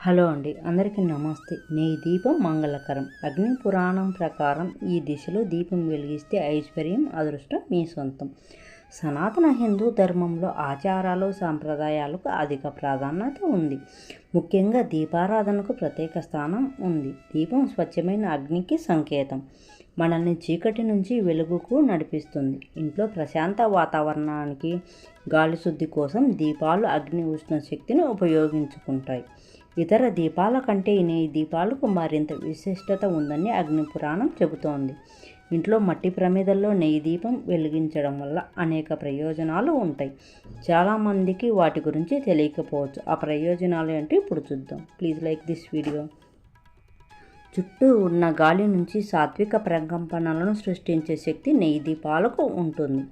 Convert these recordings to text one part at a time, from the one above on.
Hello అండి అందరికీ నమస్తే. నీ దీపం మంగళకరం. అగ్ని పురాణం ప్రకారం ఈ దిశలో దీపం వెలిగిస్తే ఐశ్వర్యం అదృష్టం మీ సొంతం. సనాతన హిందూ ధర్మంలో ఆచారాలు సాంప్రదాయాలకు అధిక ప్రాధాన్యత ఉంది. ముఖ్యంగా దీపారాధనకు ప్రత్యేక స్థానం ఉంది. దీపం స్వచ్ఛమైన అగ్నికి సంకేతం. మనల్ని చీకటి నుంచి వెలుగుకు నడిపిస్తుంది. ఇంట్లో ప్రశాంత వాతావరణానికి గాలి శుద్ధి కోసం దీపాలు అగ్ని ఉష్ణ శక్తిని ఉపయోగించుకుంటాయి. ఇతర దీపాల కంటే ఈ దీపాలకు మరింత విశిష్టత ఉందని అగ్ని పురాణం చెబుతోంది. ఇంట్లో మట్టి ప్రమిదల్లో నెయ్యి దీపం వెలిగించడం వల్ల అనేక ప్రయోజనాలు ఉంటాయి. చాలామందికి వాటి గురించి తెలియకపోవచ్చు. ఆ ప్రయోజనాలు ఏంటో ఇప్పుడు చూద్దాం. Please like this video. చుట్టూ ఉన్న గాలి నుంచి సాత్విక ప్రకంపనలను సృష్టించే శక్తి నెయ్యి దీపాలకు ఉంటుంది.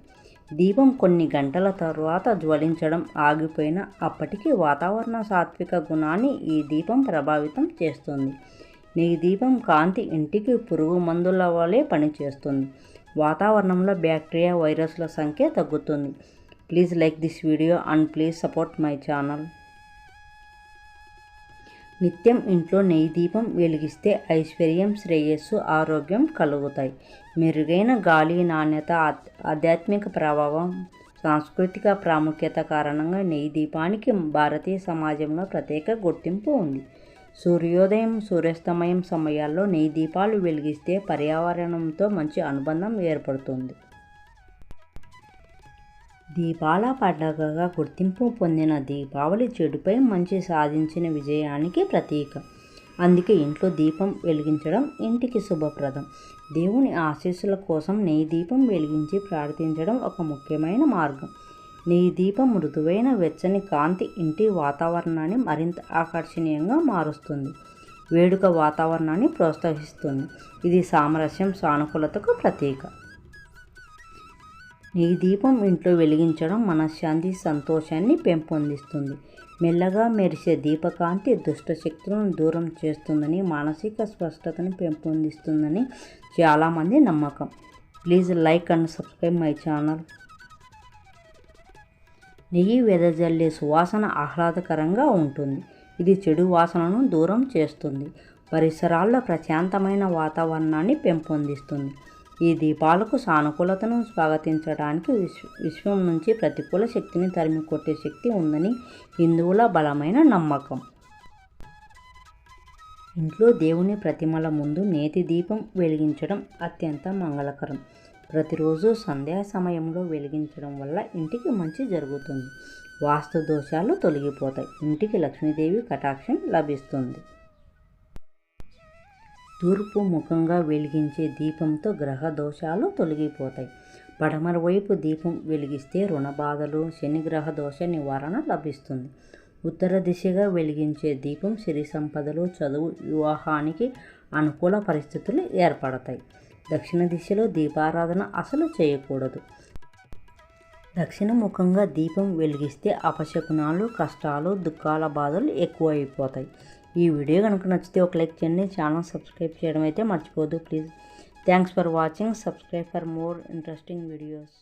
దీపం కొన్ని గంటల తరువాత జ్వలించడం ఆగిపోయినా అప్పటికి వాతావరణ సాత్విక గుణాన్ని ఈ దీపం ప్రభావితం చేస్తుంది. నీ దీపం కాంతి ఇంటికి పురుగు మందుల వలె పనిచేస్తుంది. వాతావరణంలో బ్యాక్టీరియా వైరస్ల సంఖ్య తగ్గుతుంది. Please like this video and please support my channel. నిత్యం ఇంట్లో నెయ్యి దీపం వెలిగిస్తే ఐశ్వర్యం శ్రేయస్సు ఆరోగ్యం కలుగుతాయి. మెరుగైన గాలి నాణ్యత ఆధ్యాత్మిక ప్రభావం సాంస్కృతిక ప్రాముఖ్యత కారణంగా నెయ్యి దీపానికి భారతీయ సమాజంలో ప్రత్యేక గుర్తింపు ఉంది. సూర్యోదయం సూర్యాస్తమయం సమయాల్లో నెయ్యి దీపాలు వెలిగిస్తే పర్యావరణంతో మంచి అనుబంధం ఏర్పడుతుంది. దీపాల పండగగా గుర్తింపు పొందిన దీపావళి చెడుపై మంచి సాధించిన విజయానికి ప్రతీక. అందుకే ఇంట్లో దీపం వెలిగించడం ఇంటికి శుభప్రదం. దేవుని ఆశీస్సుల కోసం నెయ్యి దీపం వెలిగించి ప్రార్థించడం ఒక ముఖ్యమైన మార్గం. నెయ్యి దీపం మృదువైన వెచ్చని కాంతి ఇంటి వాతావరణాన్ని మరింత ఆకర్షణీయంగా మారుస్తుంది. వేడుక వాతావరణాన్ని ప్రోత్సహిస్తుంది. ఇది సామరస్యం సానుకూలతకు ప్రతీక. ఈ దీపం ఇంట్లో వెలిగించడం మనశ్శాంతి సంతోషాన్ని పెంపొందిస్తుంది. మెల్లగా మెరిసే దీపకాంతి దుష్టశక్తులను దూరం చేస్తుందని మానసిక స్పష్టతను పెంపొందిస్తుందని చాలామంది నమ్మకం. Please like and subscribe my channel. నెయ్యి వెదజల్లే సువాసన ఆహ్లాదకరంగా ఉంటుంది. ఇది చెడు వాసనను దూరం చేస్తుంది. పరిసరాల్లో ప్రశాంతమైన వాతావరణాన్ని పెంపొందిస్తుంది. ఈ దీపాలకు సానుకూలతను స్వాగతించడానికి విశ్వ విశ్వం నుంచి ప్రతికూల శక్తిని తరిమి కొట్టే శక్తి ఉందని హిందువుల బలమైన నమ్మకం. ఇంట్లో దేవుని ప్రతిమల ముందు నేతి దీపం వెలిగించడం అత్యంత మంగళకరం. ప్రతిరోజు సంధ్యా సమయంలో వెలిగించడం వల్ల ఇంటికి మంచి జరుగుతుంది. వాస్తు దోషాలు తొలగిపోతాయి. ఇంటికి లక్ష్మీదేవి కటాక్షం లభిస్తుంది. తూర్పు ముఖంగా వెలిగించే దీపంతో గ్రహ దోషాలు తొలగిపోతాయి. పడమర వైపు దీపం వెలిగిస్తే రుణబాధలు శనిగ్రహ దోష నివారణ లభిస్తుంది. ఉత్తర దిశగా వెలిగించే దీపం సిరి సంపదలు చదువు వివాహానికి అనుకూల పరిస్థితులు ఏర్పడతాయి. దక్షిణ దిశలో దీపారాధన అసలు చేయకూడదు. దక్షిణ ముఖంగా దీపం వెలిగిస్తే అపశకునాలు కష్టాలు దుఃఖాల బాధలు ఎక్కువైపోతాయి. ఈ వీడియో కనుక నచ్చితే ఒక లైక్ చేయండి. ఛానల్ సబ్స్క్రైబ్ చేయడం అయితే మర్చిపోదు please. Thanks for watching. Subscribe for more interesting videos.